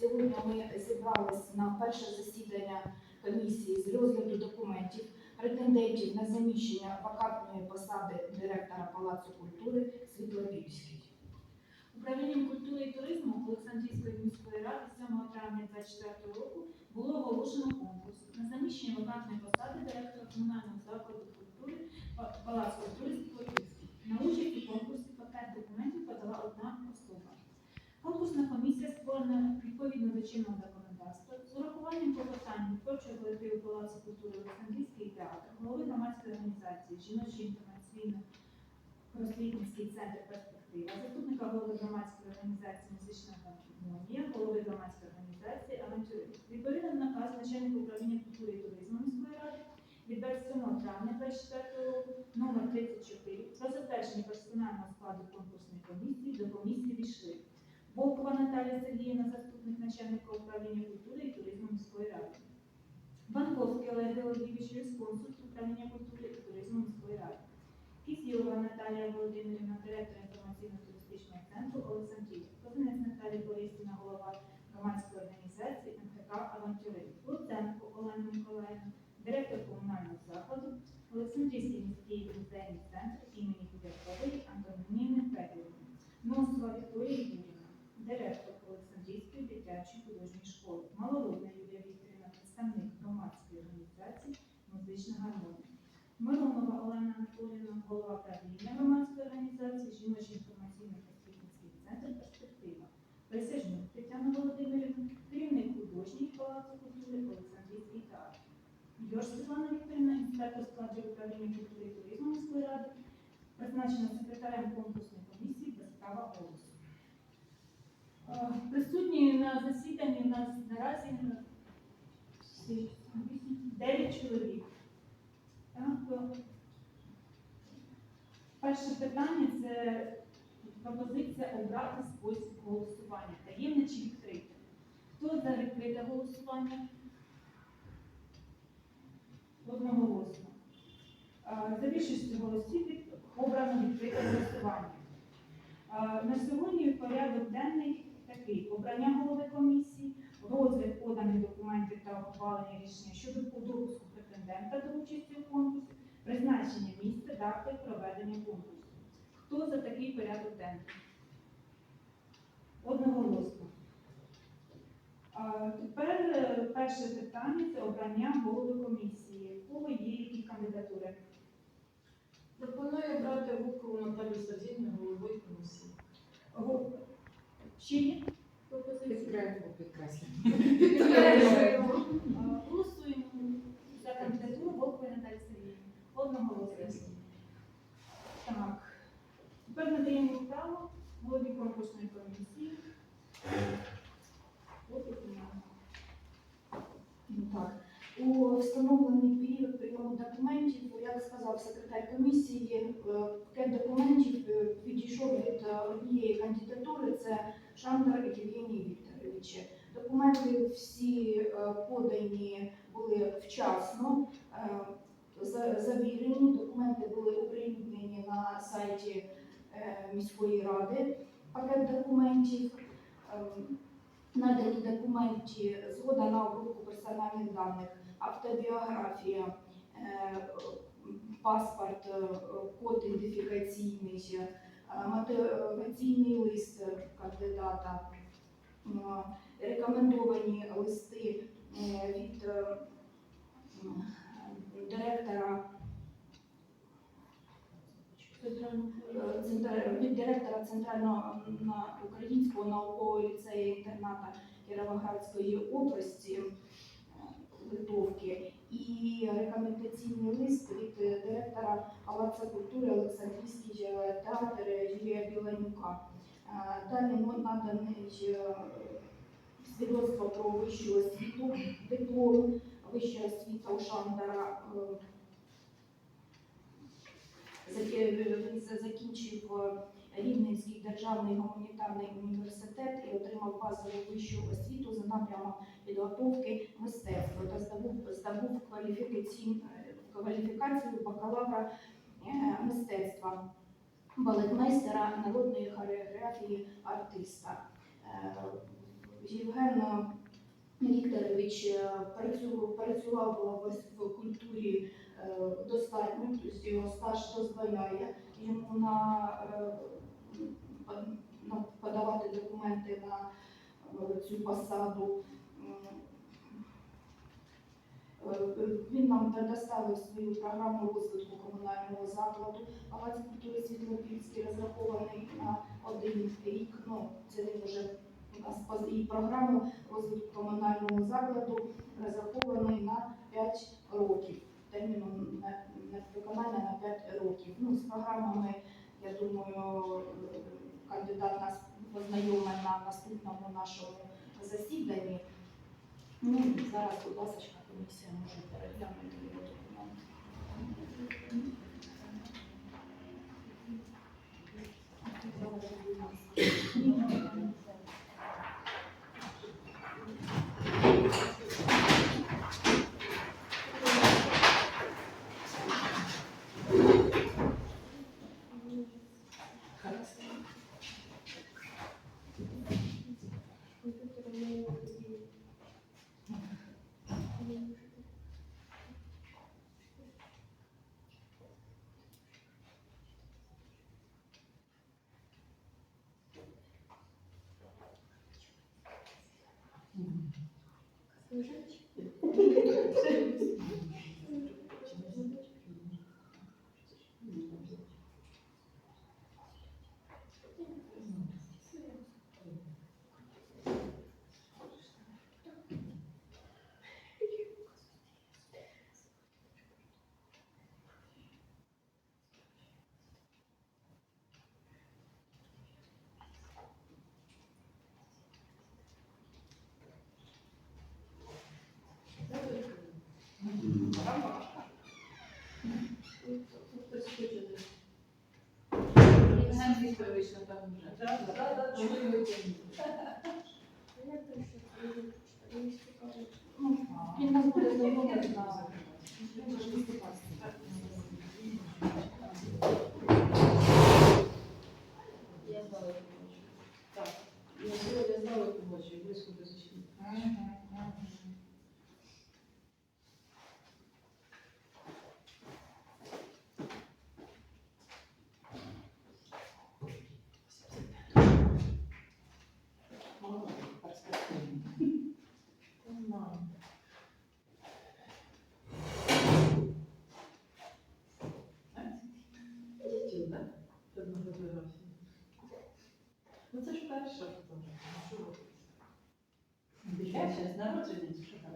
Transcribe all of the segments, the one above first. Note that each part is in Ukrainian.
Сьогодні ми зібрались на перше засідання комісії з розгляду документів претендентів на заміщення вакантної посади директора Палацу культури Світлопільський. Управлінням культури і туризму Олександрійської міської ради 7 травня 2024 року було оголошено конкурс на заміщення вакантної посади директора комунального закладу культури Па- Палац культури Світлопільський. На участь у конкурсі пакет документів подала одна особа. Конкурсна комісія створена відповідно до чинного законодавства з урахуванням клопотань творчого колективу Палацу культури Олександрійський театр, голови громадської організації жіночий інформаційно просвітницький центр перспектива, заступника голови громадської організації музична гармонія, голови громадської організації авантюрист. Відповідно на наказ начальника управління культури і туризму міської ради від 27 травня 2024 року номер 34 про затвердження персонального складу конкурсної комісії до комісії війшли Волкова Наталія Сергіївна, заступник начальника управління культури і туризму міської ради. Банковський Олег Георгійович, юрисконсульт управління культури і туризму міської ради. Кізілова Наталія Володимирівна, директор інформаційно-туристичного центру Олександрія. Козинець Наталія Борисівна, голова громадської організації МХК «Авантюрист». Луценко Олена Миколаївна, директор комунального закладу Олександрійський міський музейний центр імені Кудякової Антоніни Федорівни. Носова Вікторія Юрівна, директор Олександрійської дитячої художньої школи. Малородна Юлія Вікторівна, представник громадської організації Музична гармонія. Миронова Олена Анатоліївна, голова правління громадської організації Жіночий інформаційно-просвітницький центр Перспектива. Присяжнюк Тетяна Володимирівна, керівник художній палацу культури Олександрійський театр. Йош Світлана Вікторівна, інспектор складу управління культури і туризму міської ради, призначена секретарем конкурсної комісії без права голосу. Е, Присутні на засіданні у нас наразі всі- Перше питання це пропозиція обрати спосіб голосування. Таємне чи відкрите? Хто за відкрите голосування? Одноголосно. За більшістю голосів обрано відкрите голосування. На сьогодні порядок денний такий: обрання голови комісії, розгляд поданих документів та ухвалення рішення щодо допуску претендента до участі у конкурсі, призначення місця, дати проведення конкурсу. Хто за такий порядок денний? Одноголосно. А, Тепер е, перше питання це обрання голови комісії. У кого є які кандидатури? Пропоную обрати Вукову Наталію Сергіївну головою комісії. Го- Ще є пропозиції? Підкреслю, підкреслю. Підтримуємо. А, Голосуємо за кандидатуру Волкової Наталії Сергіївни. Одноголосно. Так. Тепер надаємо право голові конкурсної комісії. Ну. У встановлений період прийому документів, як сказав секретар комісії, е, пакет документів е, підійшов від е, однієї кандидатури, це Шандер Євгеній Вікторович. Документи всі подані були вчасно, завірені, документи були оприлюднені на сайті міської ради. Пакет документів, ем, надані документі, згода на обробку персональних даних, автобіографія, е, паспорт, е, код ідентифікаційний, е, мотиваційний лист кандидата, рекомендовані листи від директора від директора Центрального українського наукового ліцею інтерната Кіровоградської області е, Литовки і рекомендаційний лист від е, директора Палацу культури Олександрійський е, театр Юрія Біланюка. Е, Далі наданий е, свідоцтво про вищу освіту, диплом вища освіта у Шандара. е, Заки- Він за- закінчив е, Рівненський державний гуманітарний університет і отримав базову вищу освіту за напрямом підготовки мистецтва та здобув, здобув кваліфікацію бакалавра е, мистецтва, балетмейстера народної хореографії артиста. Е, Євген Вікторович е, працював, в, культурі е, достатньо, тобто його стаж дозволяє йому на, е, на подавати документи на е, цю посаду. Е, Він нам предоставив свою програму розвитку комунального закладу. Палац культури Світлопільський розрахований на один рік. Ну, це він вже і програму розвитку комунального закладу розрахований на 5 років. Терміном на, на виконання на 5 років. Ну, з програмами, я думаю, кандидат нас познайомить на наступному нашому засіданні. Ну, зараз, будь ласка, комісія може переглянути його Служить. Документи. Євген Вікторович, напевно, вже. Ну, Він нас буде знайомити на він же ж виступав. Я знала, як бачу. Так, я сьогодні знала, як бачу, і близько до зачні. Тут на фотографії. Ну це ж перша фотографія. Ну що робити? Я ще з народження чи що там?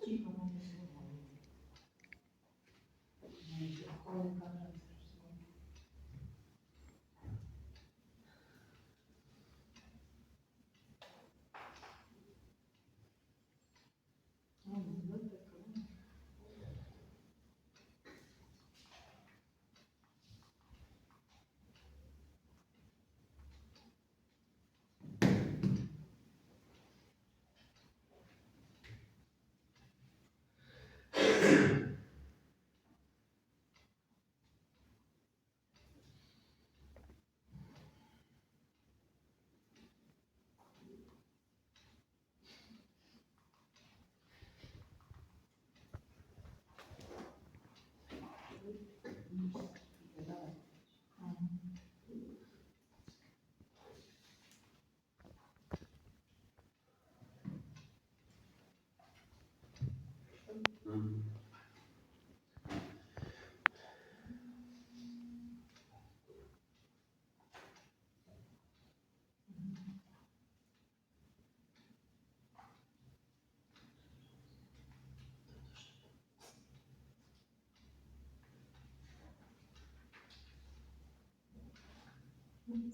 Тихо, мені слова. Ну, ну, так, ну.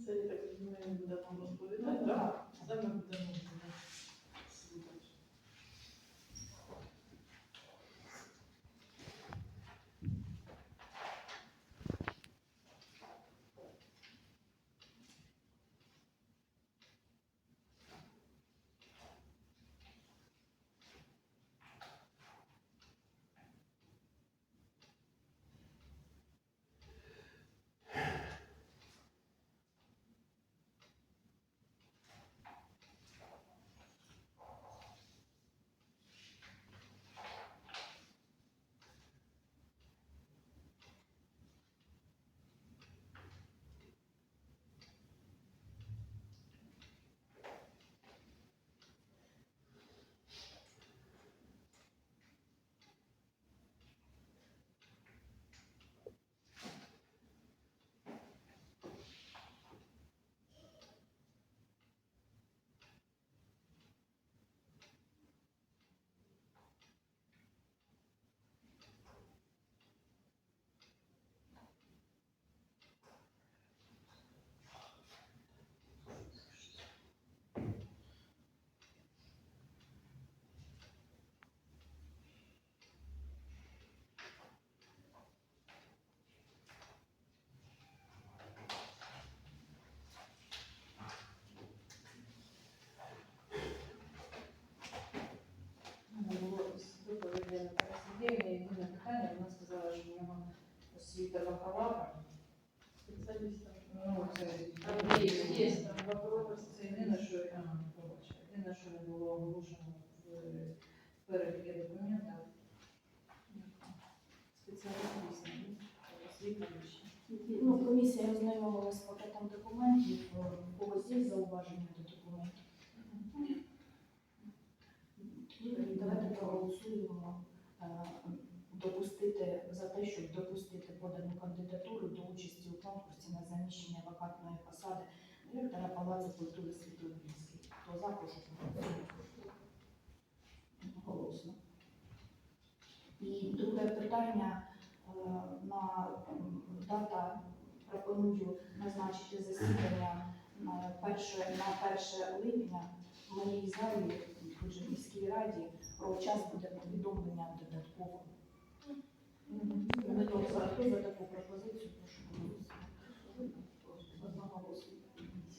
Це я так розумію, будемо розповідати, так? Це ми будемо освіта бакалавра. Спеціаліста. Ну, це Там є, є, там бакалавр Це єдине, що ага, побачила. Єдине, що не було оголошено в переліки документів. Спеціаліст. Освіта вища. Ну, комісія ознайомилася з пакетом документів, е, у когось є зауваження до документів. Тоді Давайте проголосуємо е, допустити за те, щоб допустити подану кандидатуру до участі у конкурсі на заміщення вакантної посади директора Палацу культури Світловінський. Хто за, прошу. Голосно. І друге питання е, на дата пропоную назначити засідання на перше на 1 липня в моїй залі в міській раді про час буде повідомлення. За таку пропозицію, прошу.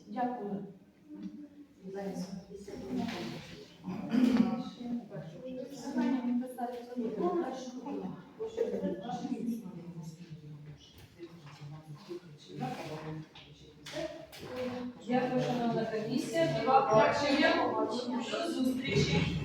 Дякую. Дякую, шановна комісія. До побачення. Зустрічі.